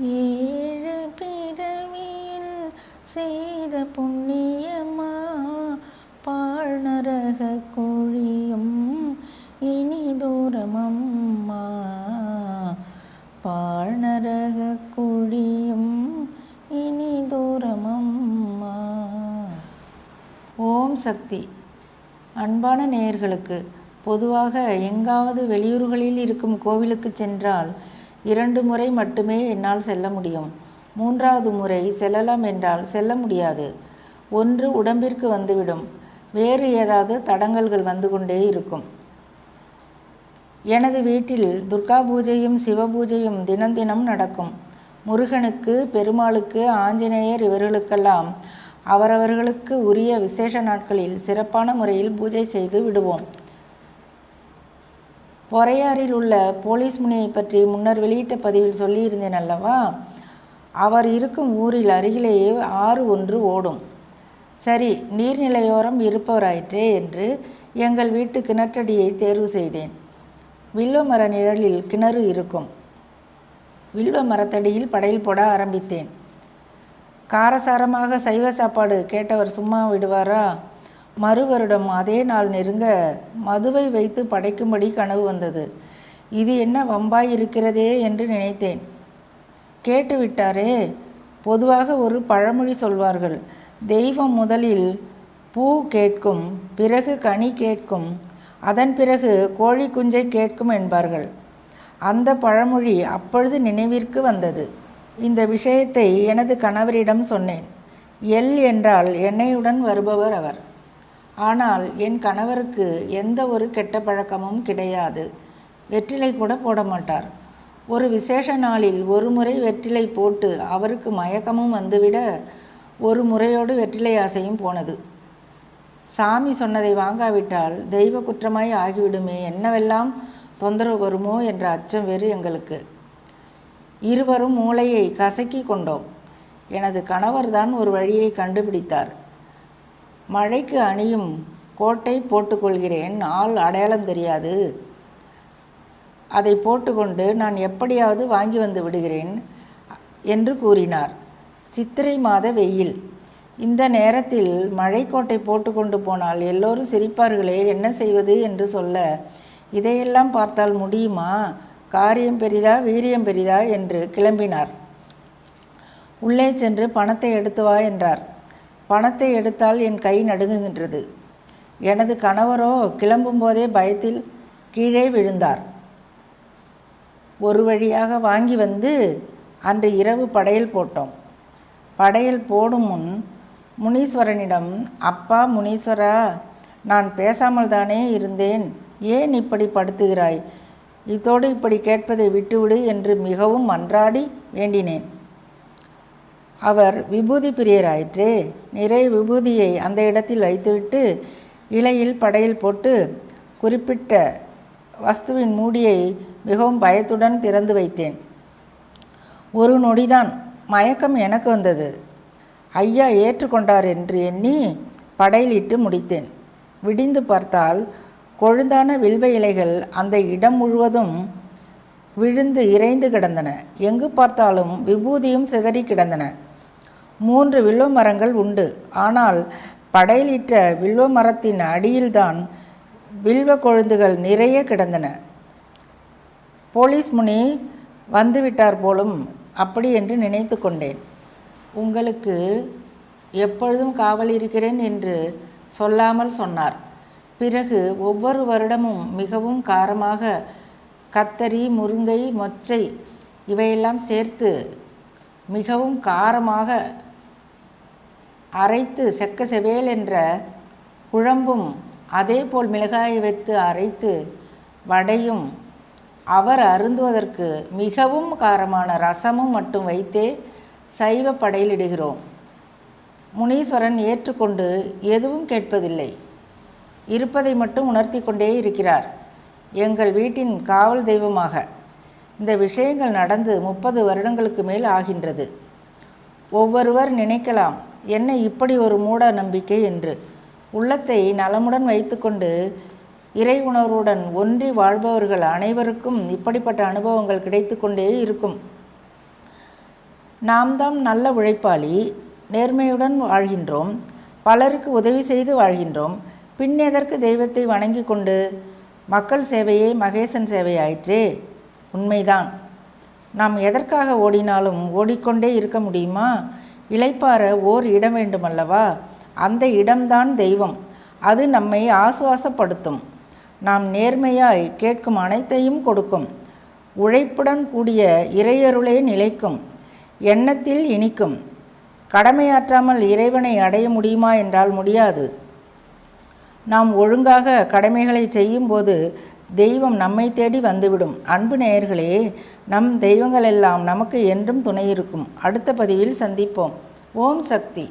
ஏழு பிறவியில் செய்த புண்ணியமா? பாழ்நரக குழியும் இனி தூரமம்மா? பாழ்நரக குழியும் இனி தூரமம்மா? ஓம் சக்தி. அன்பான நேயர்களுக்கு பொதுவாக எங்காவது வெளியூர்களில் இருக்கும் கோவிலுக்கு சென்றால் இரண்டு முறை மட்டுமே என்னால் செல்ல முடியும். மூன்றாவது முறை செல்லலாம் என்றால் செல்ல முடியாது. ஒன்று உடம்பிற்கு வந்துவிடும். வேறு ஏதாவது தடங்கல்கள் வந்து கொண்டே இருக்கும். எனது வீட்டில் துர்கா பூஜையும் சிவ பூஜையும் தினம் தினம் நடக்கும். முருகனுக்கு பெருமாளுக்கு ஆஞ்சநேயர் இவர்களுக்கெல்லாம் அவரவர்களுக்கு உரிய விசேஷ நாட்களில் சிறப்பான முறையில் பூஜை செய்து விடுவோம். பொறையாறில் உள்ள போலீஸ் முனையை பற்றி முன்னர் வெளியிட்ட பதிவில் சொல்லியிருந்தேன் அல்லவா? அவர் இருக்கும் ஊரில் அருகிலேயே ஆறு ஒன்று ஓடும். சரி நீர்நிலையோரம் இருப்பவராயிற்றே என்று எங்கள் வீட்டு கிணற்றடியை தேர்வு செய்தேன். வில்வ மர நிழலில் கிணறு இருக்கும். வில்வ மரத்தடியில் படையில் போட ஆரம்பித்தேன். காரசாரமாக சைவ சாப்பாடு கேட்டவர் சும்மா விடுவாரா? மறு வருடம் அதே நாள் நெருங்க மதுவை வைத்து படைக்கும்படி கனவு வந்தது. இது என்ன வம்பாய் இருக்கிறதே என்று நினைத்தேன். கேட்டுவிட்டாரே பொதுவாக ஒரு பழமொழி சொல்வார்கள். தெய்வம் முதலில் பூ கேட்கும் பிறகு கனி கேட்கும் அதன் பிறகு கோழி குஞ்சை கேட்கும் என்பார்கள். அந்த பழமொழி அப்பொழுது நினைவிற்கு வந்தது. இந்த விஷயத்தை எனது கணவரிடம் சொன்னேன். எல் என்றால் எண்ணெயுடன் வருபவர் அவர். ஆனால் என் கணவருக்கு எந்த ஒரு கெட்ட பழக்கமும் கிடையாது. வெற்றிலை கூட போட மாட்டார். ஒரு விசேஷ நாளில் ஒரு முறை வெற்றிலை போட்டு அவருக்கு மயக்கமும் வந்துவிட ஒரு முறையோடு வெற்றிலை ஆசையும் போனது. சாமி சொன்னதை வாங்காவிட்டால் தெய்வ குற்றமாய் ஆகிவிடுமே என்னவெல்லாம் தொந்தரவு வருமோ என்ற அச்சம் வேறு எங்களுக்கு. இருவரும் மூளையை கசக்கி கொண்டோம். எனது கணவர்தான் ஒரு வழியை கண்டுபிடித்தார். மழைக்கு அணியும் கோட்டை போட்டுக்கொள்கிறேன். ஆள் அடையாளம் தெரியாது. அதை போட்டுக்கொண்டு நான் எப்படியாவது வாங்கி வந்து விடுகிறேன் என்று கூறினார். சித்திரை மாத வெயில். இந்த நேரத்தில் மழைக்கோட்டை போட்டுக்கொண்டு போனால் எல்லோரும் சிரிப்பார்களே என்ன செய்வது என்று சொல்ல இதையெல்லாம் பார்த்தால் முடியுமா? காரியம் பெரிதா வீரியம் பெரிதா என்று கிளம்பினார். உள்ளே சென்று பணத்தை எடுத்து வா என்றார். பணத்தை எடுத்தால் என் கை நடுங்குகின்றது. எனது கணவரோ கிளம்பும்போதே பயத்தில் கீழே விழுந்தார். ஒரு வழியாக வாங்கி வந்து அன்று இரவு படையல் போட்டோம். படையல் போடும் முன் முனீஸ்வரனிடம் அப்பா முனீஸ்வரா நான் பேசாமல் தானே இருந்தேன். ஏன் இப்படி படுத்துகிறாய்? இதோடு இப்படி கேட்பதை விட்டுவிடு என்று மிகவும் மன்றாடி வேண்டினேன். அவர் விபூதி பிரியராயிற்றே. நிறை விபூதியை அந்த இடத்தில் வைத்துவிட்டு இலையில் படையில் போட்டு குறிப்பிட்ட வஸ்துவின் மூடியை மிகவும் பயத்துடன் திறந்து வைத்தேன். ஒரு நொடிதான் மயக்கம் எனக்கு வந்தது. ஐயா ஏற்றுக்கொண்டார் என்று எண்ணி படையிலிட்டு முடித்தேன். விடிந்து பார்த்தால் கொழுந்தான வில்வ இலைகள் அந்த இடம் முழுவதும் விழுந்து இறைந்து கிடந்தன. எங்கு பார்த்தாலும் விபூதியும் சிதறி கிடந்தன. மூன்று வில்வ மரங்கள் உண்டு. ஆனால் படையிலிட்ட வில்வ மரத்தின் அடியில்தான் வில்வ கொழுந்துகள் நிறைய கிடந்தன. போலீஸ் முனி வந்துவிட்டார் போலும் அப்படி என்று நினைத்து கொண்டேன். உங்களுக்கு எப்பொழுதும் காவல் இருக்கிறேன் என்று சொல்லாமல் சொன்னார். பிறகு ஒவ்வொரு வருடமும் மிகவும் காரமாக கத்தரி முருங்கை மொச்சை இவையெல்லாம் சேர்த்து மிகவும் காரமாக அரைத்து செக்க செவேல் என்ற குழம்பும் அதேபோல் மிளகாயை வைத்து அரைத்து வடையும் அவர் அருந்துவதற்கு மிகவும் காரமான ரசமும் மட்டும் வைத்தே சைவ படையிலிடுகிறோம் முனீஸ்வரன் ஏற்றுக்கொண்டு எதுவும் கேட்பதில்லை. இருப்பதை மட்டும் உணர்த்தி கொண்டே இருக்கிறார். எங்கள் வீட்டின் காவல் தெய்வமாக. இந்த விஷயங்கள் நடந்து முப்பது வருடங்களுக்கு மேல் ஆகின்றது. ஒவ்வொருவர் நினைக்கலாம் என்ன இப்படி ஒரு மூட நம்பிக்கை என்று. உள்ளத்தை நலமுடன் வைத்துக்கொண்டு இறை உணர்வுடன் ஒன்றி வாழ்பவர்கள் அனைவருக்கும் இப்படிப்பட்ட அனுபவங்கள் கிடைத்து கொண்டே இருக்கும். நாம் தான் நல்ல உழைப்பாளி நேர்மையுடன் வாழ்கின்றோம் பலருக்கு உதவி செய்து வாழ்கின்றோம் பின் எதற்கு தெய்வத்தை வணங்கி கொண்டு மக்கள் சேவையே மகேசன் சேவையாயிற்றே? உண்மைதான். நாம் எதற்காக ஓடினாலும் ஓடிக்கொண்டே இருக்க முடியுமா? இளைப்பாற ஓர் இடம் வேண்டுமல்லவா? அந்த இடம்தான் தெய்வம். அது நம்மை ஆசுவாசப்படுத்தும். நாம் நேர்மையாய் கேட்கும் அனைத்தையும் கொடுக்கும். உழைப்புடன் கூடிய இறையருளே நிலைக்கும். எண்ணத்தில் இனிக்கும். கடமையாற்றாமல் இறைவனை அடைய முடியுமா என்றால் முடியாது. நாம் ஒழுங்காக கடமைகளை செய்யும்போது தெய்வம் நம்மை தேடி வந்துவிடும். அன்பு நேயர்களே நம் தெய்வங்களெல்லாம் நமக்கு என்றும் துணை இருக்கும். அடுத்த பதிவில் சந்திப்போம். ஓம் சக்தி.